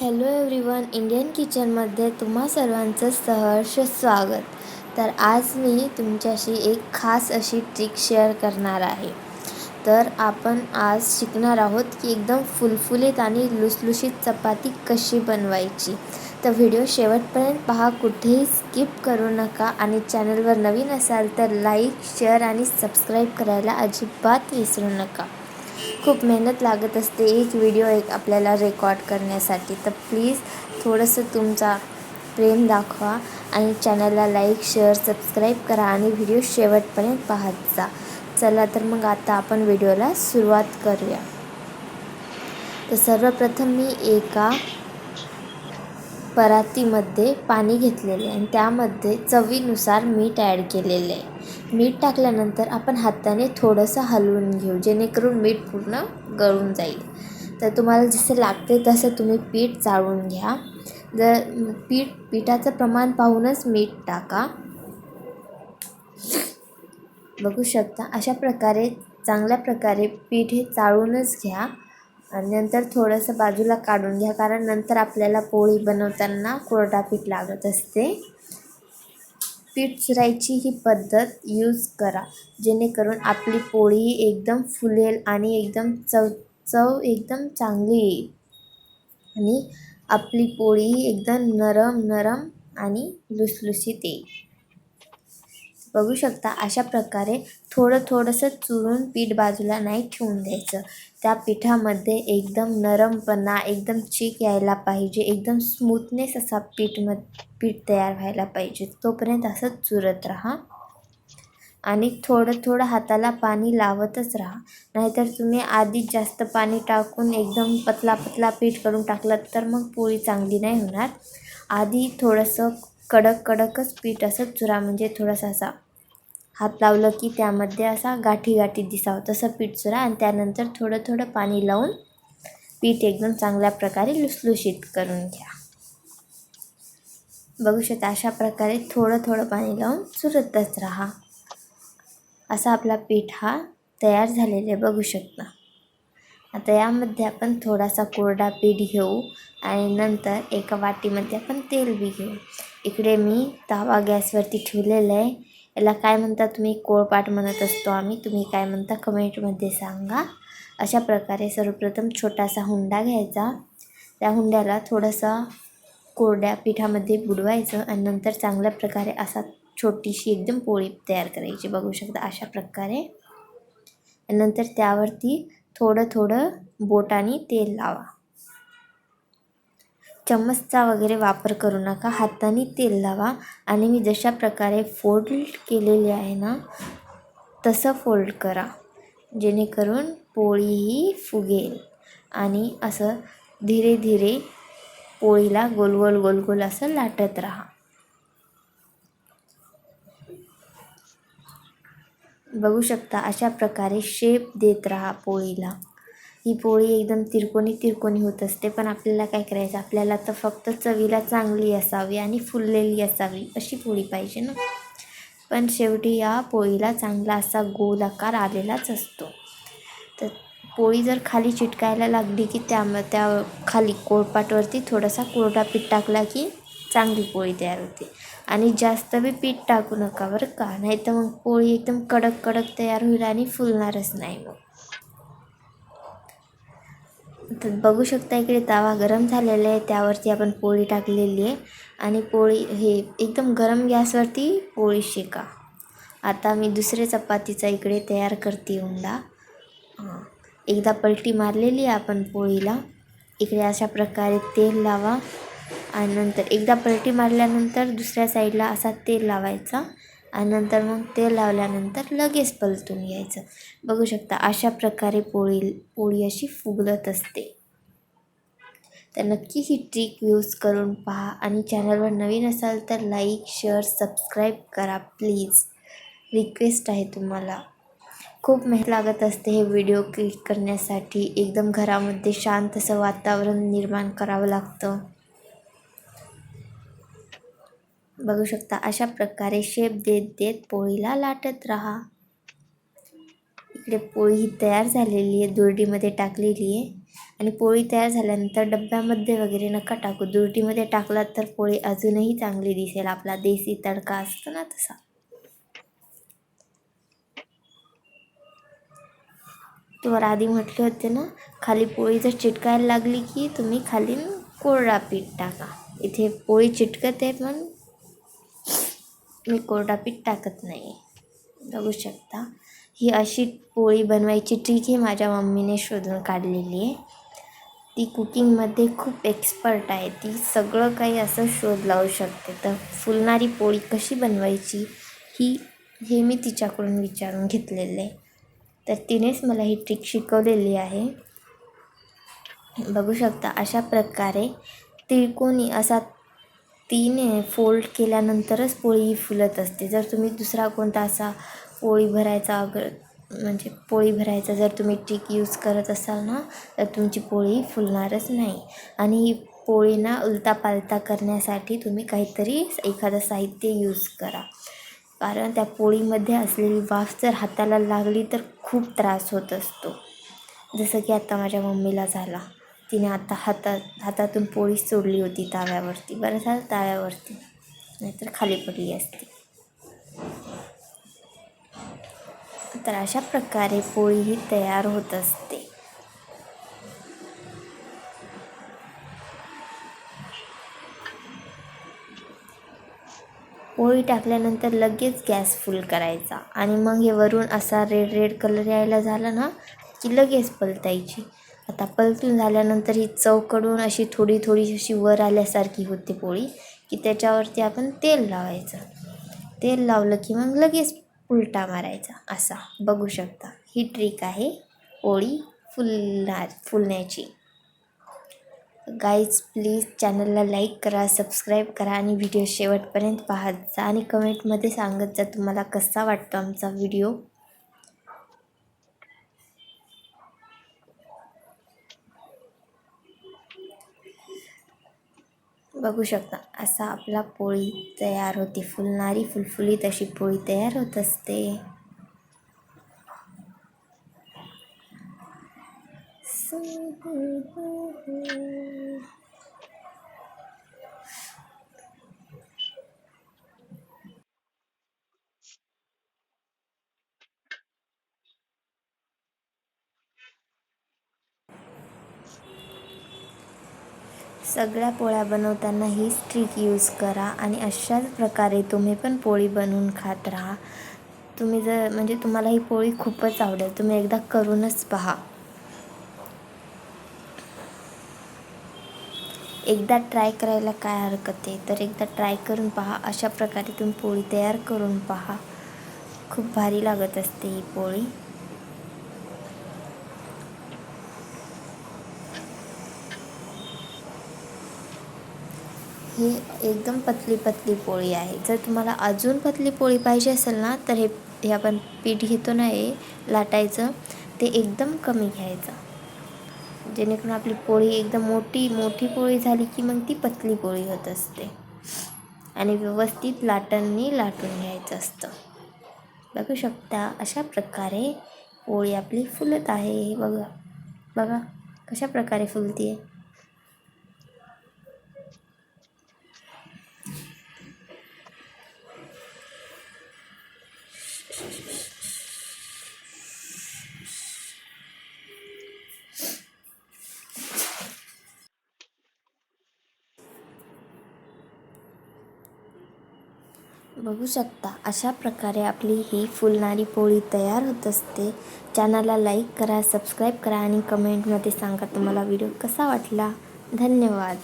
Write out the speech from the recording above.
Hello everyone Indian किचनमध्ये तुम्हा सर्वांचं सहर्ष स्वागत. तर आज मी तुमच्याशी एक खास अशी ट्रिक शेअर करणार आहे. तर आपण आज शिकणार आहोत की एकदम फुलफुलीत आणि लुसलुशीत चपाती कशी बनवायची. तर व्हिडिओ शेवटपर्यंत पहा कुठेही स्किप करू नका आणि चॅनलवर नवीन असाल तर लाईक शेअर आणि सबस्क्राईब करायला अजिबात विसरू नका. खूप मेहनत लागत असते एक व्हिडिओ एक आपल्याला रेकॉर्ड करण्यासाठी. तर प्लीज थोडंसं तुमचा प्रेम दाखवा आणि चॅनलला लाईक शेअर सबस्क्राईब करा आणि व्हिडिओ शेवटपर्यंत पाहत जा. चला तर मग आता आपण व्हिडिओला सुरुवात करूया. तर सर्वप्रथम मी एका परातीमध्ये पाणी घेतलेले आणि त्यामध्ये चवीनुसार मीठ ॲड केलेले. आहे मीठ टाकल्यानंतर आपण हाताने थोडंसं हलवून घेऊ जेणेकरून मीठ पूर्ण गळून जाईल. तर तुम्हाला जसं लागते तसं तुम्ही पीठ चाळून घ्या. जर पीठ पिठाचं प्रमाण पाहूनच मीठ टाका. बघू शकता अशा प्रकारे चांगल्या प्रकारे पीठ हे चाळूनच घ्या. आणि नंतर थोडंसं बाजूला काढून घ्या कारण नंतर आपल्याला पोळी बनवताना कोरडा पीठ लागत असते. पीठ चुरायची ही पद्धत यूज करा जेणेकरून आपली पोळी एकदम फुलेल आणि एकदम चव चव एकदम चांगली येईल. आणि आपली पोळी एकदम नरम नरम आणि लुसलुसीत येईल. बघू शकता अशा प्रकारे थोडं थोडंसं चुरून पीठ बाजूला नाही ठेवून द्यायचं. त्या पिठामध्ये एकदम नरमपणा एकदम चीक यायला पाहिजे एकदम स्मूथनेस असा पीठ म पीठ तयार व्हायला पाहिजे. तोपर्यंत असंच चुरत राहा. आणि थोडं थोडं हाताला पाणी लावतच राहा. नाहीतर तुम्ही आधीच जास्त पाणी टाकून एकदम पतला पतला पीठ करून टाकलं तर मग पोळी चांगली नाही होणार. आधी थोडंसं कडक कडकच पीठ असं चुरा म्हणजे थोडासा असा हात लावलं की त्यामध्ये असा गाठी गाठी दिसावं. तसं पीठ चुरा आणि त्यानंतर थोडं थोडं पाणी लावून पीठ एकदम चांगल्या प्रकारे लुसलुशीत करून घ्या. बघू शकता अशा प्रकारे थोडं थोडं पाणी लावून चुरतच राहा. असा आपला पीठ हा तयार झालेला आहे. बघू शकता. आता यामध्ये आपण थोडासा कोरडा पीठ घेऊ आणि नंतर एका वाटीमध्ये आपण तेल बी घेऊ. इकडे मी तवा गॅसवरती ठेवलेलं आहे. याला काय म्हणता तुम्ही? कोळपाट म्हणत असतो आम्ही. तुम्ही काय म्हणता? कमेंटमध्ये सांगा. अशा प्रकारे सर्वप्रथम छोटासा हुंडा घ्यायचा. त्या हुंड्याला थोडासा कोरड्या पिठामध्ये बुडवायचं आणि नंतर चांगल्या प्रकारे असा छोटीशी एकदम पोळी तयार करायची. बघू शकता अशा प्रकारे. नंतर त्यावरती थोडं थोडं बोटाने तेल लावा. चम्मचचा वगैरे वापर करू नका. हाताने तेल लावा. आणि मी जशा प्रकारे फोल्ड केलेली आहे ना तसं फोल्ड करा. जेणेकरून पोळीही फुगेल. आणि असं धीरे धीरे पोळीला गोल गोल गोल गोल असं लाटत राहा. बघू शकता अशा प्रकारे शेप देत राहा पोळीला. ही पोळी एकदम तिरकोणी तिरकोणी होत असते पण आपल्याला काय करायचं? आपल्याला तर फक्त चवीला चांगली असावी आणि फुललेली असावी अशी पोळी पाहिजे ना. पण शेवटी या पोळीला चांगला असा गोल आकार आलेलाच असतो. तर पोळी जर खाली चिटकायला लागली की त्या त्या खाली कोळपाटवरती थोडासा कोरडा पीठ टाकला की चांगली पोळी तयार होते. आणि जास्त बी पीठ टाकू नका बरं का नाही तर मग पोळी एकदम कडक कडक तयार होईल आणि फुलणारच नाही मग. तर बघू शकता इकडे तवा गरम झालेला आहे. त्यावरती आपण पोळी टाकलेली आहे. आणि पोळी हे एकदम गरम गॅसवरती पोळी शेका. आता मी दुसरे चपातीचा इकडे तयार करते उंडा. एकदा पलटी मारलेली आहे आपण पोळीला. इकडे अशा प्रकारे तेल लावा. आणि नंतर एकदा पलटी मारल्यानंतर दुसऱ्या साईडला असा तेल लावायचा. आणि नंतर मग ते लावल्यानंतर लगेच पलटून घ्यायचं. बघू शकता अशा प्रकारे पोळी पोळी अशी फुगलत असते. तर नक्की ही ट्रिक यूज करून पहा आणि चॅनलवर नवीन असाल तर लाईक शेअर सबस्क्राईब करा प्लीज रिक्वेस्ट आहे तुम्हाला. खूप मेहनत लागत असते हे व्हिडिओ क्लिक करण्यासाठी. एकदम घरामध्ये शांत असं वातावरण निर्माण करावं लागतं. बघू शकता अशा प्रकारे शेप देत देत पोळीला लाटत राहा. इकडे पोळी ही तयार झालेली आहे दुरडीमध्ये टाकलेली आहे. आणि पोळी तयार झाल्यानंतर डब्यामध्ये वगैरे नका टाकू. दुरडीमध्ये टाकलात तर पोळी अजूनही चांगली दिसेल. आपला देसी तडका असतो ना तसा. तुम्हाला आधी म्हटले होते ना खाली पोळी जर चिटकायला लागली की तुम्ही खाली कोरडा पीठ टाका. इथे पोळी चिटकत आहे पण मी कोरडा पीठ टाकत नाही बघू शकता. ही अशी पोळी बनवायची ट्रिक ही माझ्या मम्मीने शोधून काढलेली आहे. ती कुकिंगमध्ये खूप एक्सपर्ट आहे. ती सगळं काही असं शोध लावू शकते. तर फुलणारी पोळी कशी बनवायची ही हे मी तिच्याकडून विचारून घेतलेलं आहे. तर तिनेच मला ही ट्रिक शिकवलेली आहे. बघू शकता अशा प्रकारे त्रिकोणी असा तीन फोल्ड केल्यानंतरच पोळी फुलत असते. जर तुम्ही दुसरा कोणता असा पोळी भरायचा अगर म्हणजे पोळी भरायचा जर तुम्ही ट्रिक यूज करत असाल ना तर तुमची पोळी फुलणारच नाही. आणि ही पोळी ना पालता करण्यासाठी तुम्ही काहीतरी एखादं साहित्य यूज करा. कारण त्या पोळीमध्ये असलेली वाफ जर हाताला लागली तर खूप त्रास होत असतो. जसं की आता माझ्या मम्मीला झाला. तिने आता हातात हातातून पोळी सोडली होती ताव्यावरती. बरं झालं ताव्यावरती. नाहीतर खाली पडली असती. तर अशा प्रकारे पोळी ही तयार होत असते. पोळी टाकल्यानंतर लगेच गॅस फुल करायचा. आणि मग हे वरून असा रेड रेड कलर यायला झाला ना की लगेच पलतायची. आता पलटून झाल्यानंतर ही चौकडून अशी थोडी थोडी अशी वर आल्यासारखी होते पोळी की त्याच्यावरती आपण तेल लावायचं. तेल लावलं की मग लगेच उलटा मारायचा असा. बघू शकता ही ट्रिक आहे पोळी फुलणार फुलण्याची. गाईज प्लीज चॅनलला लाईक करा सबस्क्राईब करा आणि व्हिडिओ शेवटपर्यंत पाहत जा आणि कमेंटमध्ये सांगत जा तुम्हाला कसा वाटतो आमचा व्हिडिओ बघू शकता. असा आपला पोळी तयार होते. फुलणारी फुलफुलीत अशी पोळी तयार होत असते. सगळ्या पोळ्या बनवताना हीच ट्रिक यूज करा आणि अशाच प्रकारे तुम्ही पण पोळी बनवून खात राहा. तुम्ही जर म्हणजे तुम्हाला ही पोळी खूपच आवडेल. तुम्ही एकदा करूनच पहा. एकदा ट्राय करायला काय हरकत आहे? तर एकदा ट्राय करून पहा. अशा प्रकारे तुम्ही पोळी तयार करून पहा. खूप भारी लागत असते ही पोळी. ही एकदम पतली पतली पोळी आहे. जर तुम्हाला अजून पतली पोळी पाहिजे असेल ना तर हे हे आपण पीठ घेतो ना हे लाटायचं. ते एकदम कमी घ्यायचं. जेणेकरून आपली पोळी एकदम मोठी मोठी पोळी झाली की मग ती पतली पोळी होत असते. आणि व्यवस्थित लाटांनी लाटून घ्यायचं असतं. बघू शकता अशा प्रकारे पोळी आपली फुलत आहे. बघा. बघा कशा प्रकारे फुलती आहे बघू शकता. अशा प्रकारे आपली ही फुलणारी पोळी तयार होत असते. चॅनलला लाईक करा सबस्क्राईब करा आणि कमेंटमध्ये सांगा तुम्हाला व्हिडिओ कसा वाटला. धन्यवाद.